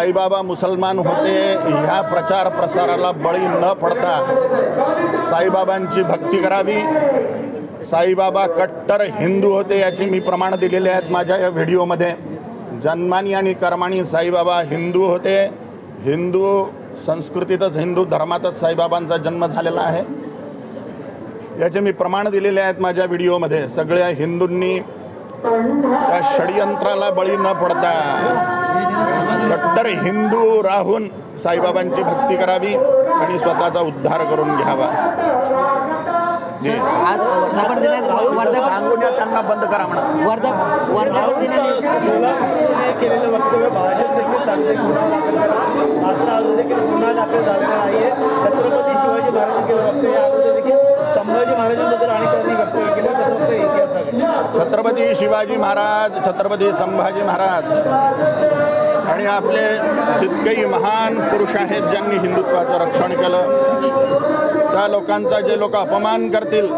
साईबाबा मुसलमान होते ह्या प्रचार प्रसाराला बळी न पडता साईबाबांची भक्ती करावी. साईबाबा कट्टर हिंदू होते याची मी प्रमाण दिलेले आहेत माझ्या या व्हिडिओमध्ये. जन्मानी आणि कर्मानी साईबाबा हिंदू होते. हिंदू संस्कृतीतच हिंदू धर्मातच साईबाबांचा जन्म झालेला आहे. याचे मी प्रमाण दिलेले आहेत माझ्या व्हिडिओमध्ये. सगळ्या हिंदूंनी त्या षडयंत्राला बळी न पडता कट्टर हिंदू राहून साईबाबांची भक्ती करावी आणि स्वतःचा उद्धार करून घ्यावा. आज वर्धापन दिनात वर्धापन सांगून द्या त्यांना बंद करा म्हणा. वर्धा वर्धापन सोलापूरमध्ये केलेलं वक्तव्य भाजप देखील सांगते गुन्हा दाखल करा मात्र अजून देखील गुन्हा दाखल झालेला नाहीये. छत्रपती शिवाजी महाराजांनी केलं वक्तव्य अगोदर देखील संभाजी महाराजांबद्दल वक्तव्य केलं इतिहासाकडे छत्रपती शिवाजी महाराज छत्रपती संभाजी महाराज. आणि आपले जितकेही महान पुरुष आहेत ज्यांनी हिंदुत्वाचं रक्षण केलं. त्या लोकांचा जे लोक अपमान करतील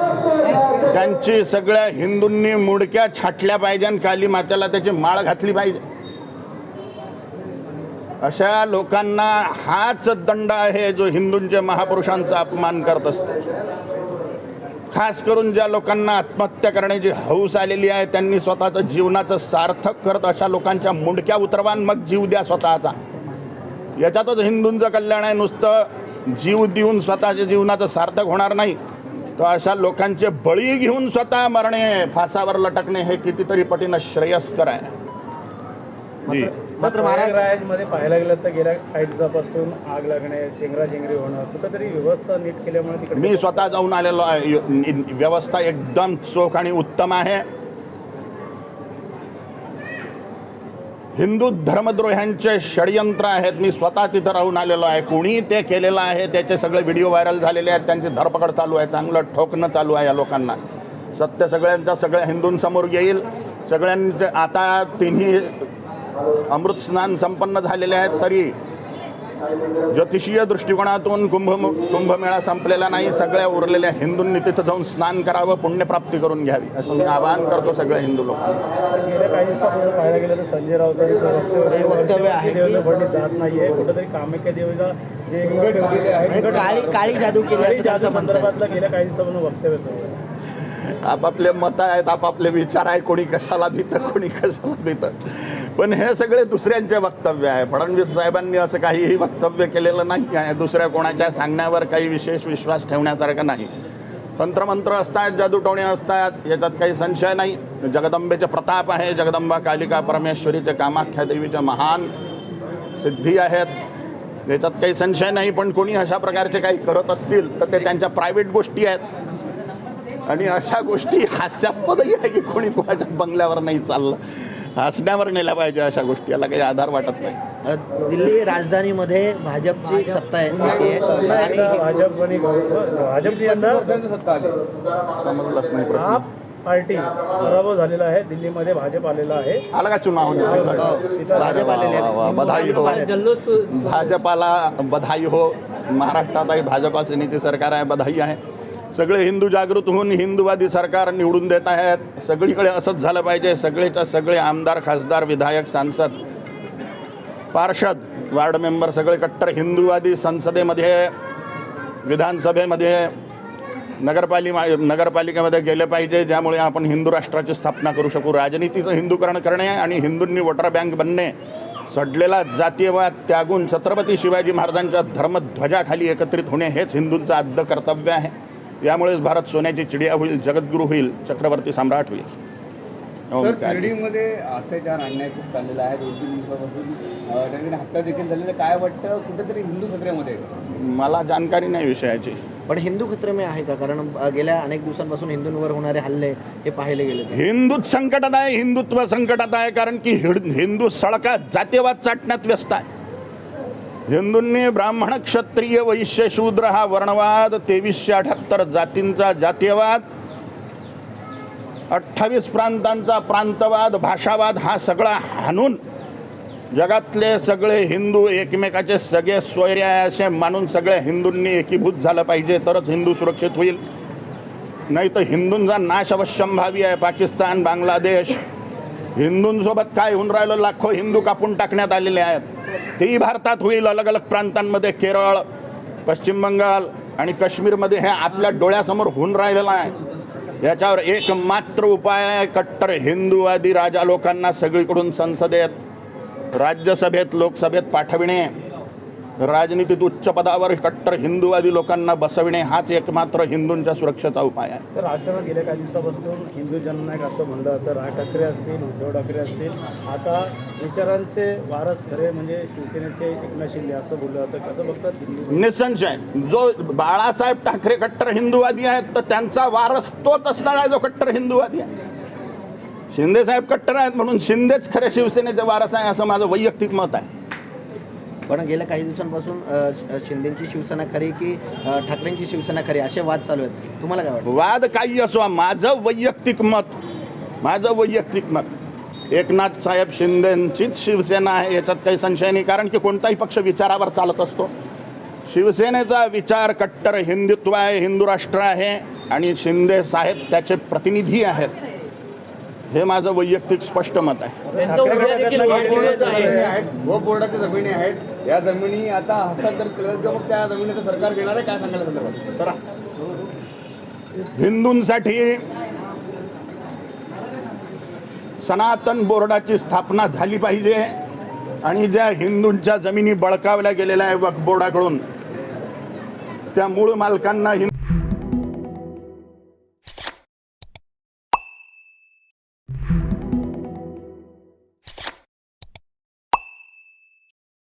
त्यांची सगळ्या हिंदूंनी मुडक्या छाटल्या पाहिजे आणि काली मातेला त्याची माळ घातली पाहिजे. अशा लोकांना हाच दंड आहे जो हिंदूंच्या महापुरुषांचा अपमान करत असते. खास करून ज्या लोकांना आत्महत्या करण्याची हौस आलेली आहे त्यांनी स्वतःचं जीवनाचं सार्थक करत अशा लोकांच्या मुंडक्या उतरवान मग जीव द्या स्वतःचा. याच्यातच हिंदूंचं कल्याण आहे नुसतं जीव देऊन स्वतःच्या जीवनाचं सार्थक होणार नाही. तर अशा लोकांचे बळी घेऊन स्वतः मरणे फासावर लटकणे हे कितीतरी पटीनं श्रेयस्कर आहे. जी. मात्र महाराजमध्ये पाहायला गेलं तर गेल्या काही दिवसापासून आग लागणे चेंगराचेंगरी होणं कुठंतरी व्यवस्था नीट केल्यामुळे तिकडे मी स्वतः जाऊन आलेलो आहे. व्यवस्था एकदम चोख आणि उत्तम आहे. हिंदू धर्मद्रोह्यांचे षडयंत्र आहेत. मी स्वतः तिथं राहून आलेलो आहे. कुणी ते केलेलं आहे त्याचे सगळे व्हिडिओ व्हायरल झालेले आहेत. त्यांची धरपकड चालू आहे. चांगलं ठोकणं चालू आहे या लोकांना. सत्य सगळ्यांच्या सगळ्या हिंदूंसमोर येईल. सगळ्यांचे आता तिन्ही अमृत स्नान संपन्न झालेले आहेत तरी ज्योतिषीय दृष्टिकोनातून कुंभ कुंभमेळा संपलेला नाही. सगळ्या उरलेल्या हिंदूंनी तिथं जाऊन स्नान करावं पुण्यप्राप्ती करून घ्यावी. असं मी आवाहन करतो सगळ्या हिंदू लोकांना. गेल्या काही दिवसापासून पाहायला गेलं तर संजय राऊतांचं हे वक्तव्य आहे काळी काळी जादू केली असं त्यांचं वक्तव्य आपापले मत आहेत आपापले विचार आहे कोणी कशाला भीतं कोणी कशाला भीतं. पण हे सगळे दुसऱ्यांचे वक्तव्य आहे. फडणवीस साहेबांनी असं काहीही वक्तव्य केलेलं नाही आहे. दुसऱ्या कोणाच्या सांगण्यावर काही विशेष विश्वास ठेवण्यासारखं नाही. तंत्रमंत्र असतात जादूटोणे असतात याच्यात काही संशय नाही. जगदंबेचे प्रताप आहे जगदंबा कालिका परमेश्वरीचे कामाख्या देवीचे महान सिद्धी आहेत. याच्यात काही संशय नाही पण कोणी अशा प्रकारचे काही करत असतील तर ते त्यांच्या प्रायव्हेट गोष्टी आहेत. आणि अशा गोष्टी हास्यास्पदही आहे की कोणी कोणाच्या बंगल्यावर नाही चाललं. हसण्यावर नेल्या पाहिजे अशा गोष्टी. याला काही आधार वाटत नाही. दिल्ली राजधानीमध्ये भाजपची सत्ता आहे आणि भाजप समजलंच नाही प्रश्न. पार्टी पराभव झालेला आहे. दिल्लीमध्ये भाजप आलेला आहे. आला का चुनाव? भाजप आलेले वा, वा, आहे. बधाई हो. भाजपाला बधाई हो. महाराष्ट्रातही भाजपा सेनेची सरकार आहे. बधाई आहे. सगळे हिंदू जागृत होऊन हिंदूवादी सरकार निवडून देत आहेत. सगळीकडे असंच झालं पाहिजे. सगळेच्या सगळे आमदार खासदार विधायक सांसद पार्षद वार्ड मेंबर सगळे कट्टर हिंदूवादी संसदेमध्ये विधानसभेमध्ये नगरपालिका नगरपालिकेमध्ये गेले पाहिजे ज्यामुळे आपण हिंदू राष्ट्राची स्थापना करू शकू. राजनीतीचं हिंदूकरण करणे आणि हिंदूंनी वोटर बँक बनणे सडलेला जातीयवाद त्यागून छत्रपती शिवाजी महाराजांच्या धर्मध्वजाखाली एकत्रित होणे हेच हिंदूंचं आद्य कर्तव्य आहे. यामुळेच भारत सोन्याची चिडिया होईल जगद्गुरू होईल चक्रवर्ती सम्राट होईल. शिर्डीमध्ये अत्याचार अन्याय खूप चाललेला आहे दोन तीन दिवसापासून अं, त्यांनी हत्या देखील झालेलं. काय वाटतं कुठेतरी हिंदू खत्र्यामध्ये. मला जानकारी नाही विषयाची पण हिंदू खत्रे में आहे का कारण गेल्या अनेक दिवसांपासून हिंदूंवर होणारे हल्ले हे पाहिले गेले. हिंदूच संकटात आहे हिंदुत्व संकटात आहे कारण की हिड- हिंदू सळकात जातीयवाद चाटण्यात व्यस्त आहे हिंदूंनी ब्राह्मण क्षत्रिय वैश्य शूद्र हा वर्णवाद तेवीसशे अठ्याहत्तर जातींचा जातीयवाद अठ्ठावीस प्रांतांचा प्रांतवाद भाषावाद हा सगळा हाणून जगातले सगळे हिंदू एकमेकाचे सगळे सोयरे आहे असे मानून सगळ्या हिंदूंनी एकीभूत झालं पाहिजे तरच हिंदू सुरक्षित होईल. नाही तर हिंदूंचा नाश अवश्यंभावी आहे. पाकिस्तान बांगलादेश हिंदूंसोबत काय होऊन राहिलं? लाखो हिंदू कापून टाकण्यात आलेले आहेत. तेही भारतात होईल अलग अलग प्रांतांमध्ये. केरळ पश्चिम बंगाल आणि काश्मीरमध्ये हे आपल्या डोळ्यासमोर होऊन राहिलेलं आहे. याच्यावर एकमात्र उपाय आहे कट्टर हिंदूवादी राजा लोकांना सगळीकडून संसदेत राज्यसभेत लोकसभेत पाठविणे. राजनीतीत उच्च पदावर कट्टर हिंदूवादी लोकांना बसविणे हाच एकमात्र हिंदूंच्या सुरक्षेचा उपाय आहे. तर राजकारणात गेल्या काही दिवसापासून हिंदू जननायक असं म्हणलं तर राज ठाकरे असतील उद्धव ठाकरे असतील आता विचारांचे वारस खरे म्हणजे शिवसेनेचे एकनाथ शिंदे असं बोललं जातं. कसं बघतात हिंदू निसंशय. जो बाळासाहेब ठाकरे कट्टर हिंदूवादी आहेत तर त्यांचा वारस तोच असणार आहे जो कट्टर हिंदूवादी आहे. शिंदे साहेब कट्टर आहेत म्हणून शिंदेच खरे शिवसेनेचे वारस आहे असं माझं वैयक्तिक मत आहे. पण गेल्या काही दिवसांपासून शिंदेची शिवसेना खरी की ठाकरेंची शिवसेना खरी असे वाद चालू आहेत? तुम्हाला काय वाटतं? वाद काही असो माझं वैयक्तिक मत माझं वैयक्तिक मत एकनाथ साहेब शिंदेंचीच शिवसेना आहे याच्यात काही संशय नाही. कारण की कोणताही पक्ष विचारावर चालत असतो. शिवसेनेचा विचार कट्टर हिंदुत्व आहे हिंदू राष्ट्र आहे आणि शिंदे साहेब त्याचे प्रतिनिधी आहेत. हे माझं वैयक्तिक स्पष्ट मत आहे. जमिनी आहेत. आहेत व बोर्डाच्या जमिनी आहेत. या जमिनी आता हस्तांतर केल्या किंवा मग त्या जमिनीचं सरकार घेणार आहे काय सांगायला संदर्भात? चला. हिंदूंसाठी सनातन बोर्डाची स्थापना झाली पाहिजे आणि ज्या हिंदूंच्या जमिनी बळकावल्या गेलेल्या आहे वक्फ बोर्डाकडून त्या मूळ मालकांना हिंदू